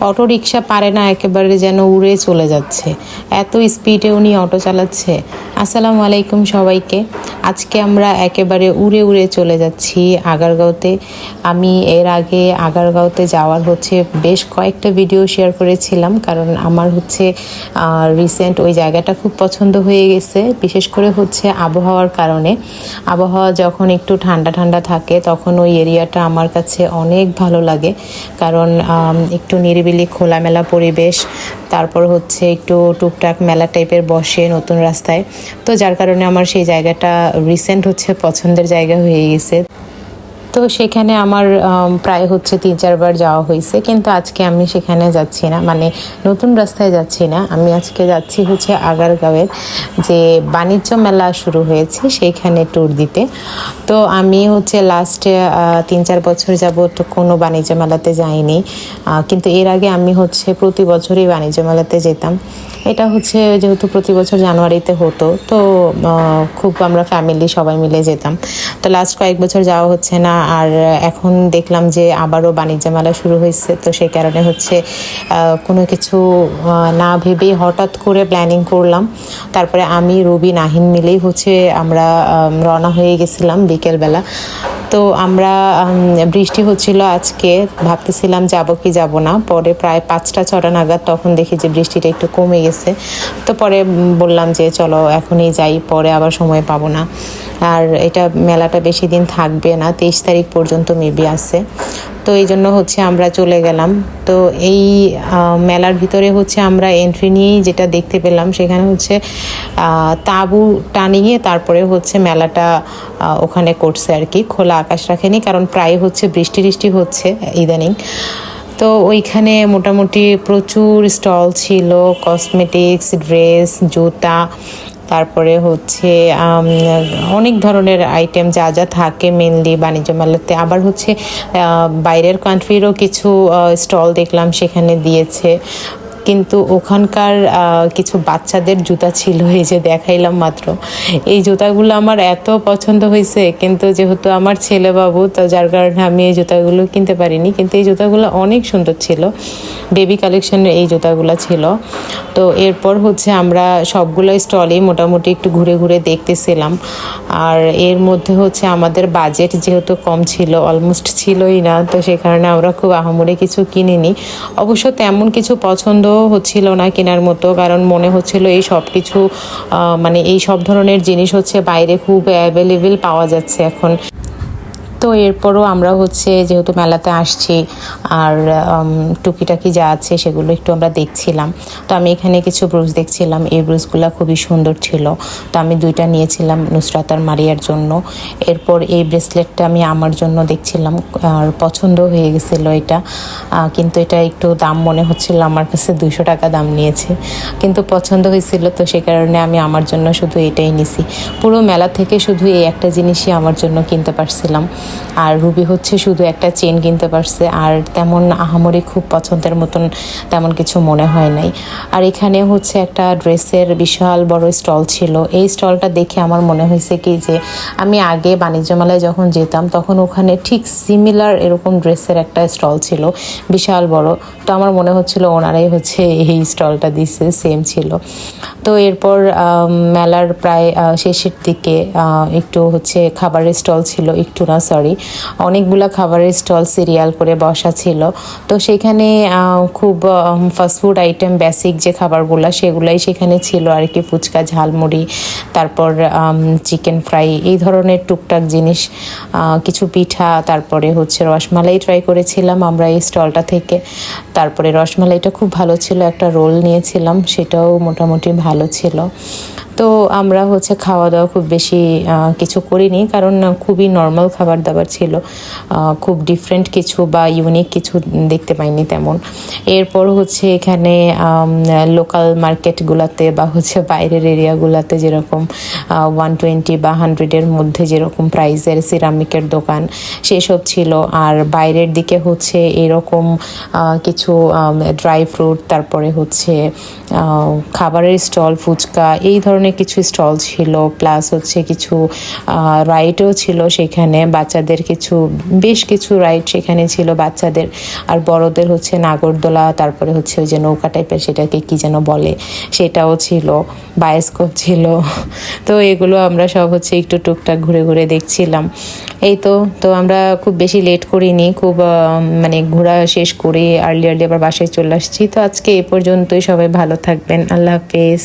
Auto rickshaw পারে না একেবারে যেন উড়ে চলে যাচ্ছে। এত স্পিডে উনি অটো চালাচ্ছে। আসসালামু আলাইকুম সবাইকে। আজকে আমরা একেবারে উড়ে উড়ে চলে যাচ্ছি আগারগাঁওতে। আমি এর আগে আগারগাঁওতে যাওয়ার হচ্ছে বেশ কয়েকটা ভিডিও শেয়ার করেছিলাম, কারণ আমার হচ্ছে রিসেন্ট ওই জায়গাটা খুব পছন্দ হয়ে গেছে। বিশেষ করে হচ্ছে আবহাওয়ার কারণে। আবহাওয়া যখন একটু ঠান্ডা ঠান্ডা থাকে, তখন ওই এরিয়াটা আমার কাছে অনেক ভালো লাগে। কারণ একটু নিরিবিলি খোলামেলা পরিবেশ তারপর হচ্ছে একটু টুকটাক মেলা টাইপের বসে নতুন রাস্তায়। তো যার কারণে আমার সেই জায়গাটা রিসেন্ট হচ্ছে পছন্দের জায়গা হয়ে গেছে। তো সেখানে আমার প্রায় হচ্ছে তিন, চারবার যাওয়া হয়েছে। কিন্তু আজকে আমি সেখানে যাচ্ছি না। মানে নতুন রাস্তায় যাচ্ছি না। আমি আজকে যাচ্ছি হচ্ছে আগারগাঁওয়ের যে বাণিজ্য মেলা শুরু হয়েছে সেইখানে ট্যুর দিতে। তো আমি হচ্ছে লাস্টে তিন, চার বছর যাবত কোনো বাণিজ্য মেলাতে যাইনি। কিন্তু এর আগে আমি হচ্ছে প্রতি বছরই বাণিজ্য মেলাতে যেতাম। এটা হচ্ছে যেহেতু প্রতি বছর জানুয়ারিতে হতো, তো খুব আমরা ফ্যামিলি সবাই মিলে যেতাম। তো লাস্ট কয়েক বছর যাওয়া হচ্ছে না। আর এখন দেখলাম যে আবারও বাণিজ্য মেলা শুরু হয়েছে, তো সেই কারণে হচ্ছে কোনো কিছু না ভেবেই হঠাৎ করে প্ল্যানিং করলাম। তারপরে আমি, রবি, নাহিন মিলেই হচ্ছে আমরা রওনা হয়ে গেছিলাম বিকেলবেলা। তো আমরা বৃষ্টি হচ্ছিল আজকে, ভাবতেছিলাম যাব কি যাব না। পরে প্রায় পাঁচটা, ছটা নাগাদ তখন দেখি যে বৃষ্টিটা একটু কমে গেছে। তো পরে বললাম যে চলো এখনই যাই, পরে আবার সময় পাবো না। আর এটা মেলাটা বেশি দিন থাকবে না, তেইশ তারিখ পর্যন্ত মেবি আছে। তো এই জন্য হচ্ছে আমরা চলে গেলাম। তো এই মেলার ভিতরে হচ্ছে আমরা এন্ট্রি নিয়েই যেটা দেখতে পেলাম, সেখানে হচ্ছে তাঁবু টানিয়ে তারপরে হচ্ছে মেলাটা ওখানে করছে আর কি। খোলা আকাশ রাখেনি, কারণ প্রায় হচ্ছে বৃষ্টি বৃষ্টি হচ্ছে ইদানিং। তো ওইখানে মোটামুটি প্রচুর স্টল ছিল কসমেটিক্স ড্রেস জুতা তারপরে হচ্ছে অনেক ধরনের আইটেম যা যা থাকে মেনলি বাণিজ্য মেলাতে। আবার হচ্ছে বাইরের কান্ট্রিরও কিছু স্টল দেখলাম, সেখানে দিয়েছে। কিন্তু ওখানকার কিছু বাচ্চাদের জুতা ছিল, এই যে দেখাইলাম মাত্র। এই জুতাগুলো আমার এত পছন্দ হয়েছে, কিন্তু যেহেতু আমার ছেলে বাবু তো যার কারণে আমি এই জুতাগুলো কিনতে পারিনি, কিন্তু এই জুতাগুলো অনেক সুন্দর ছিল। বেবি কালেকশনের এই জুতাগুলো ছিল। তো এরপর হচ্ছে আমরা সবগুলো স্টলেই মোটামুটি একটু ঘুরে ঘুরে দেখতেছিলাম। আর এর মধ্যে হচ্ছে আমাদের বাজেট যেহেতু কম ছিল, অলমোস্ট ছিলই না, তো সে কারণে আমরা খুব আহামরি কিছু কিনিনি। অবশ্য তেমন কিছু পছন্দ হচ্ছিল না কেনার মতো, কারণ মনে হচ্ছিল এই সব কিছু মানে এই সব ধরনের জিনিস হচ্ছে বাইরে খুব অ্যাভেলেবেল পাওয়া যাচ্ছে এখন। তো এরপরও আমরা হচ্ছে যেহেতু মেলাতে আসছি আর টুকিটাকি যা আছে সেগুলো একটু আমরা দেখছিলাম। তো আমি এখানে কিছু ব্রুজ দেখছিলাম। এই ব্রুজগুলো খুবই সুন্দর ছিল। তো আমি দুইটা নিয়েছিলাম নুসরাত আর মারিয়ার জন্য। এরপর এই ব্রেসলেটটা আমি আমার জন্য দেখছিলাম। আর পছন্দ হয়ে গেছিল এটা। কিন্তু এটা একটু দাম মনে হচ্ছিল। আমার কাছে দুশো টাকা দাম নিয়েছে। কিন্তু পছন্দ হয়েছিল। তো সে কারণে আমি আমার জন্য শুধু এটাই নিছি। পুরো মেলা থেকে শুধু এই একটা জিনিসই আমার জন্য কিনতে পারছিলাম। আর রুবি হচ্ছে শুধু একটা চেন কিনতে পারছে, আর তেমন আহামরি খুব পছন্দের মতন তেমন কিছু মনে হয় নাই। আর এখানে হচ্ছে একটা ড্রেসের বিশাল বড় স্টল ছিল। এই স্টলটা দেখে আমার মনে হয়েছে কি যে, আমি আগে বাণিজ্য মেলায় যখন যেতাম, তখন ওখানে ঠিক সিমিলার এরকম ড্রেসের একটা স্টল ছিল, বিশাল বড়। তো আমার মনে হচ্ছিল ওনারাই হচ্ছে এই স্টলটা দিছে সেম ছিল। তো এরপর মেলার প্রায় শেষের দিকে একটু হচ্ছে খাবারের স্টল ছিল, একটু না সরি অনেকগুলা খাবারের স্টল, সিরিয়াল করে বসা ছিল। তো সেখানে খুব ফাস্টফুড আইটেম বেসিক যে খাবারগুলো, সেগুলাই সেখানে ছিল। আর কি ফুচকা, ঝালমুড়ি, তারপর চিকেন ফ্রাই এই ধরনের টুকটাক জিনিস কিছু পিঠা, তারপরে হচ্ছে রসমালাই ট্রাই করেছিলাম আমরা এই স্টলটা থেকে। তারপরে রসমালাইটা খুব ভালো ছিল, একটা রোল নিয়েছিলাম, সেটাও মোটামুটি ভালো ছিল। তো আমরা হচ্ছে খাওয়া দাওয়া খুব বেশি কিছু করিনি কারণ খুবই নর্মাল খাবার দাবার ছিল খুব ডিফারেন্ট কিছু বা ইউনিক কিছু দেখতে পাইনি তেমন। এরপর হচ্ছে এখানে লোকাল মার্কেটগুলোতে বা হচ্ছে বাইরের এরিয়াগুলোতে যেরকম ওয়ান টোয়েন্টি বা হান্ড্রেডের মধ্যে যেরকম প্রাইসের সিরামিকের দোকান সেসব ছিল। আর বাইরের দিকে হচ্ছে এরকম কিছু ড্রাই ফ্রুট তারপরে হচ্ছে খাবারের স্টল, ফুচকা এই ধরনের অনেক কিছু স্টল ছিল প্লাস হচ্ছে কিছু রাইডও ছিল সেখানে। বাচ্চাদের কিছু, বেশ কিছু রাইড সেখানে ছিল বাচ্চাদের। আর বড়দের হচ্ছে নাগরদোলা, তারপরে হচ্ছে ওই যে নৌকা টাইপের সেটাকে কী যেন বলে, সেটাও ছিল বায়োস্কোপ ছিল। তো এগুলো আমরা সব হচ্ছে একটু টুকটাক ঘুরে ঘুরে দেখছিলাম। এই তো তো আমরা খুব বেশি লেট করিনি, খুব মানে ঘোরা শেষ করে আর্লি আর্লি আবার বাসায় চলে আসছি। তো আজকে এ পর্যন্তই, সবাই ভালো থাকবেন। আল্লাহ হাফেজ।